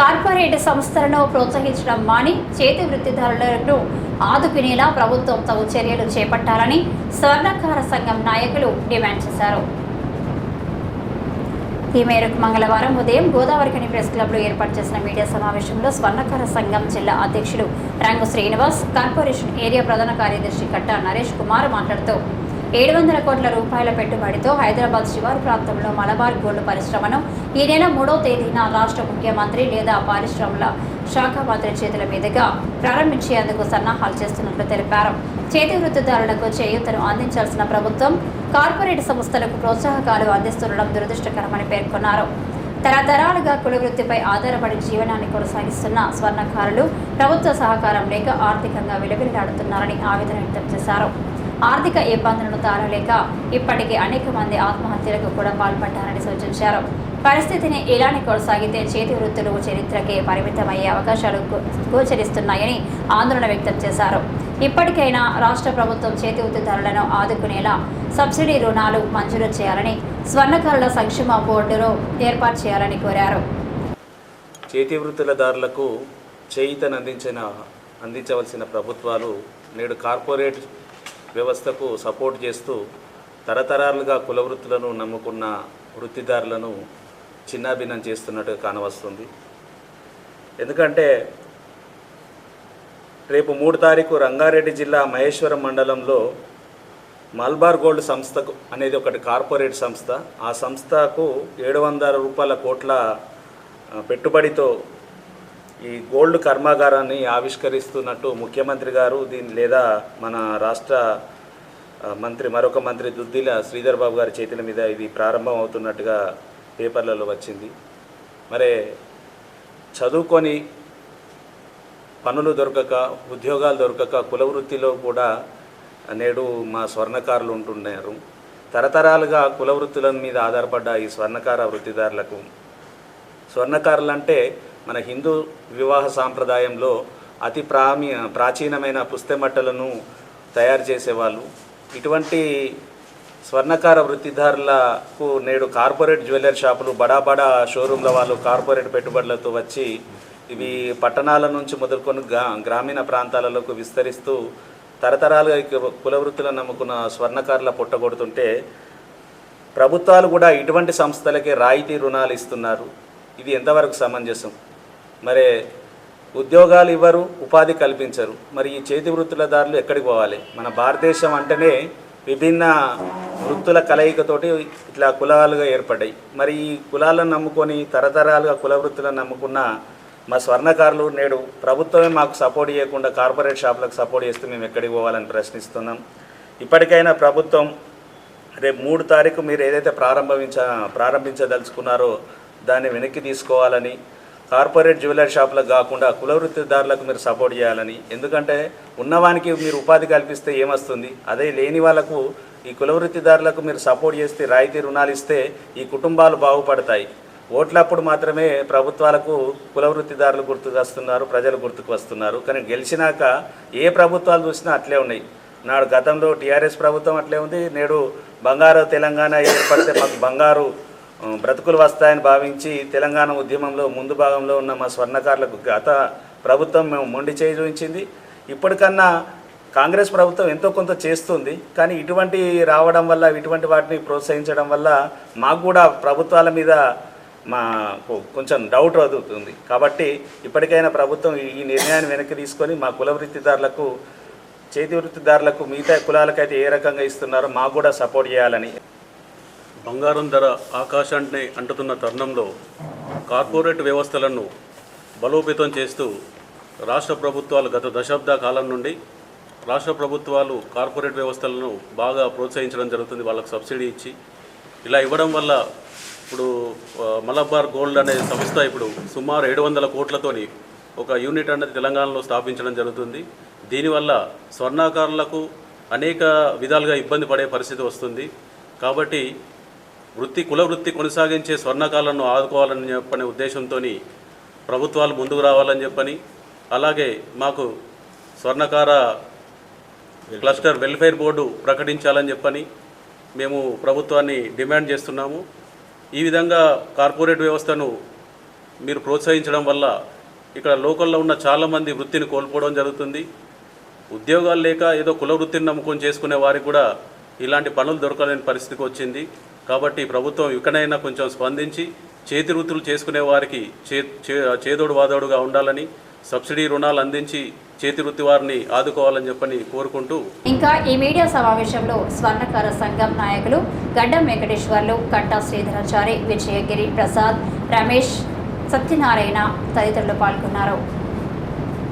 Corporate సంస్థలను ప్రోత్సహించడం మాని చేతి వృత్తిదారులను ఆదుకునేలా ప్రభుత్వం తగు చర్యలు చేపట్టాలని స్వర్ణకార సంఘం నాయకులు డిమాండ్ చేశారు. ఈ మేరకు మంగళవారం ఉదయం గోదావరికని ప్రెస్ క్లబ్లో ఏర్పాటు చేసిన మీడియా సమావేశంలో స్వర్ణకార సంఘం జిల్లా అధ్యక్షులు రంగు శ్రీనివాస్ కార్పొరేషన్ ఏరియా ప్రధాన కార్యదర్శి కట్ట నరేష్ కుమార్ మాట్లాడుతూ ఏడు వందల కోట్ల రూపాయల పెట్టుబడితో హైదరాబాద్ శివారు ప్రాంతంలో మలబార్ గోల్డ్ పరిశ్రమను ఈ నెల మూడో తేదీన రాష్ట్ర ముఖ్యమంత్రి లేదా పారిశ్రమల శాఖ మంత్రి చేతుల మీదుగా ప్రారంభించేందుకు సన్నాహాలు చేస్తున్నట్లు తెలిపారు. చేతి వృత్తిదారులకు చేయూతను అందించాల్సిన ప్రభుత్వం కార్పొరేట్ సంస్థలకు ప్రోత్సాహకాలు అందిస్తుండడం దురదృష్టకరమని పేర్కొన్నారు. తరతరాలుగా కుల వృత్తిపై ఆధారపడి జీవనాన్ని కొనసాగిస్తున్న స్వర్ణకారులు ప్రభుత్వ సహకారం లేక ఆర్థికంగా విలవిల్లాడుతున్నారని ఆవేదన వ్యక్తం చేశారు. ఆర్థిక ఇబ్బందులను తాళలేక ఇప్పటికే అనేక మంది ఆత్మహత్యలకు కూడా పాల్పడ్డారని సూచించారు. పరిస్థితిని ఇలానే కొనసాగితే చేతి వృత్తులు చరిత్రకే పరిమితమయ్యే అవకాశాలు గోచరిస్తున్నాయని ఆందోళన వ్యక్తం చేశారు. ఇప్పటికైనా రాష్ట్ర ప్రభుత్వం చేతి వృత్తిదారులను ఆదుకునేలా సబ్సిడీ రుణాలు మంజూరు చేయాలని స్వర్ణకారుల సంక్షేమ బోర్డులో ఏర్పాటు చేయాలని కోరారు. చేతి వృత్తులదారులకు చేయితను అందించిన అందించవలసిన ప్రభుత్వాలు నేడు కార్పొరేట్ వ్యవస్థకు సపోర్ట్ చేస్తూ తరతరాలుగా కుల వృత్తులను నమ్ముకున్న వృత్తిదారులను చిన్నాభిన్నం చేస్తున్నట్టు కానవస్తుంది. ఎందుకంటే రేపు మూడు తారీఖు రంగారెడ్డి జిల్లా మహేశ్వరం మండలంలో మల్బార్ గోల్డ్ సంస్థకు అనేది ఒకటి కార్పొరేట్ సంస్థ. ఆ సంస్థకు ఏడు వందల రూపాయల కోట్ల పెట్టుబడితో ఈ గోల్డ్ కర్మాగారాన్ని ఆవిష్కరిస్తున్నట్టు ముఖ్యమంత్రి గారు దీని లేదా మన రాష్ట్ర మంత్రి మరొక మంత్రి దుద్దిల శ్రీధర్ బాబు గారి చేతుల మీద ఇది ప్రారంభం అవుతున్నట్టుగా పేపర్లలో వచ్చింది. మరి చదువుకొని పనులు దొరకక ఉద్యోగాలు దొరకక కుల వృత్తిలో కూడా నేడు మా స్వర్ణకారులు ఉంటున్నారు. తరతరాలుగా కుల వృత్తుల మీద ఆధారపడ్డ ఈ స్వర్ణకార వృత్తిదారులకు స్వర్ణకారులు అంటే మన హిందూ వివాహ సాంప్రదాయంలో అతి ప్రామి ప్రాచీనమైన పుస్తెమట్టలను తయారు చేసేవాళ్ళు. ఇటువంటి స్వర్ణకార వృత్తిదారులకు నేడు కార్పొరేట్ జ్యువెలరీ షాపులు బడా బడా షోరూమ్ల వాళ్ళు కార్పొరేట్ పెట్టుబడులతో వచ్చి ఇవి పట్టణాల నుంచి మొదలుకొని గ్రా గ్రామీణ ప్రాంతాలలోకి విస్తరిస్తూ తరతరాలుగా కుల వృత్తులను నమ్ముకున్న స్వర్ణకారుల పుట్టగొడుతుంటే ప్రభుత్వాలు కూడా ఇటువంటి సంస్థలకే రాయితీ రుణాలు ఇస్తున్నారు. ఇది ఎంతవరకు సమంజసం? మరి ఉద్యోగాలు ఇవ్వరు ఉపాధి కల్పించరు. మరి ఈ చేతి వృత్తుల దారులు ఎక్కడికి పోవాలి? మన భారతదేశం అంటేనే విభిన్న వృత్తుల కలయికతోటి ఇట్లా కులాలుగా ఏర్పడ్డాయి. మరి ఈ కులాలను నమ్ముకొని తరతరాలుగా కుల వృత్తులను నమ్ముకున్న మా స్వర్ణకారులు నేడు ప్రభుత్వమే మాకు సపోర్ట్ చేయకుండా కార్పొరేట్ షాపులకు సపోర్ట్ చేస్తే మేము ఎక్కడికి పోవాలని ప్రశ్నిస్తున్నాం. ఇప్పటికైనా ప్రభుత్వం రేపు మూడు తారీఖు మీరు ఏదైతే ప్రారంభించ ప్రారంభించదలుచుకున్నారో దాన్ని వెనక్కి తీసుకోవాలని కార్పొరేట్ జ్యువెలరీ షాపులకు కాకుండా కుల వృత్తిదారులకు మీరు సపోర్ట్ చేయాలని. ఎందుకంటే ఉన్నవానికి మీరు ఉపాధి కల్పిస్తే ఏమొస్తుంది? అదే లేని వాళ్ళకు ఈ కుల వృత్తిదారులకు మీరు సపోర్ట్ చేస్తే రాయితీ రుణాలు ఇస్తే ఈ కుటుంబాలు బాగుపడతాయి. ఓట్లప్పుడు మాత్రమే ప్రభుత్వాలకు కుల వృత్తిదారులు గుర్తుకు వస్తున్నారు ప్రజలు గుర్తుకు వస్తున్నారు. కానీ గెలిచినాక ఏ ప్రభుత్వాలు చూసినా అట్లే ఉన్నాయి. నాడు గతంలో టీఆర్ఎస్ ప్రభుత్వం అట్లే ఉంది. నేడు బంగారు తెలంగాణ ఏర్పడితే మాకు బంగారు బ్రతుకులు వస్తాయని భావించి తెలంగాణ ఉద్యమంలో ముందు భాగంలో ఉన్న మా స్వర్ణకారులకు గత ప్రభుత్వం మేము మొండి చేయి చూపించింది. ఇప్పటికన్నా కాంగ్రెస్ ప్రభుత్వం ఎంతో కొంత చేస్తుంది కానీ ఇటువంటి రావడం వల్ల ఇటువంటి వాటిని ప్రోత్సహించడం వల్ల మాకు కూడా ప్రభుత్వాల మీద మా కొంచెం డౌట్ అవుతుంది. కాబట్టి ఇప్పటికైనా ప్రభుత్వం ఈ- ఈ నిర్ణయాన్ని వెనక్కి తీసుకొని మా కుల వృత్తిదారులకు చేతి వృత్తిదారులకు మిగతా కులాలకైతే ఏ రకంగా ఇస్తున్నారో మాకు కూడా సపోర్ట్ చేయాలని బంగారం ధర ఆకాశాన్ని అంటుతున్న తరుణంలో కార్పొరేట్ వ్యవస్థలను బలోపేతం చేస్తూ రాష్ట్ర ప్రభుత్వాలు గత దశాబ్ద కాలం నుండి రాష్ట్ర ప్రభుత్వాలు కార్పొరేట్ వ్యవస్థలను బాగా ప్రోత్సహించడం జరుగుతుంది వాళ్ళకు సబ్సిడీ ఇచ్చి. ఇలా ఇవ్వడం వల్ల ఇప్పుడు మలబార్ గోల్డ్ అనే సంస్థ ఇప్పుడు సుమారు ఏడు వందల కోట్లతోని ఒక యూనిట్ అనేది తెలంగాణలో స్థాపించడం జరుగుతుంది. దీనివల్ల స్వర్ణాకారులకు అనేక విధాలుగా ఇబ్బంది పడే పరిస్థితి వస్తుంది. కాబట్టి వృత్తి కుల వృత్తి కొనసాగించే స్వర్ణకాలను ఆదుకోవాలని చెప్పని ఉద్దేశంతో ప్రభుత్వాలు ముందుకు రావాలని చెప్పని అలాగే మాకు స్వర్ణకార క్లస్టర్ వెల్ఫేర్ బోర్డు ప్రకటించాలని చెప్పని మేము ప్రభుత్వాన్ని డిమాండ్ చేస్తున్నాము. ఈ విధంగా కార్పొరేట్ వ్యవస్థను మీరు ప్రోత్సహించడం వల్ల ఇక్కడ లోకల్లో ఉన్న చాలామంది వృత్తిని కోల్పోవడం జరుగుతుంది. ఉద్యోగాలు లేక ఏదో కుల వృత్తిని నమ్ముకొని చేసుకునే వారికి కూడా ఇలాంటి పనులు దొరకలేని పరిస్థితికి వచ్చింది. కాబట్టి ప్రభుత్వం ఇకనైనా కొంచెం స్పందించి చేతి వృత్తులు చేసుకునే వారికి చే- చేదోడు వాదోడుగా ఉండాలని సబ్సిడీ రుణాలు అందించి చేతి వృత్తి వారిని ఆదుకోవాలని చెప్పని కోరుకుంటూ ఇంకా ఈ మీడియా సమావేశంలో స్వర్ణకార సంఘం నాయకులు గడ్డం వెంకటేశ్వర్లు కట్టా శ్రీధరాచారి విజయగిరి ప్రసాద్ రమేష్ సత్యనారాయణ తదితరులు పాల్గొన్నారు.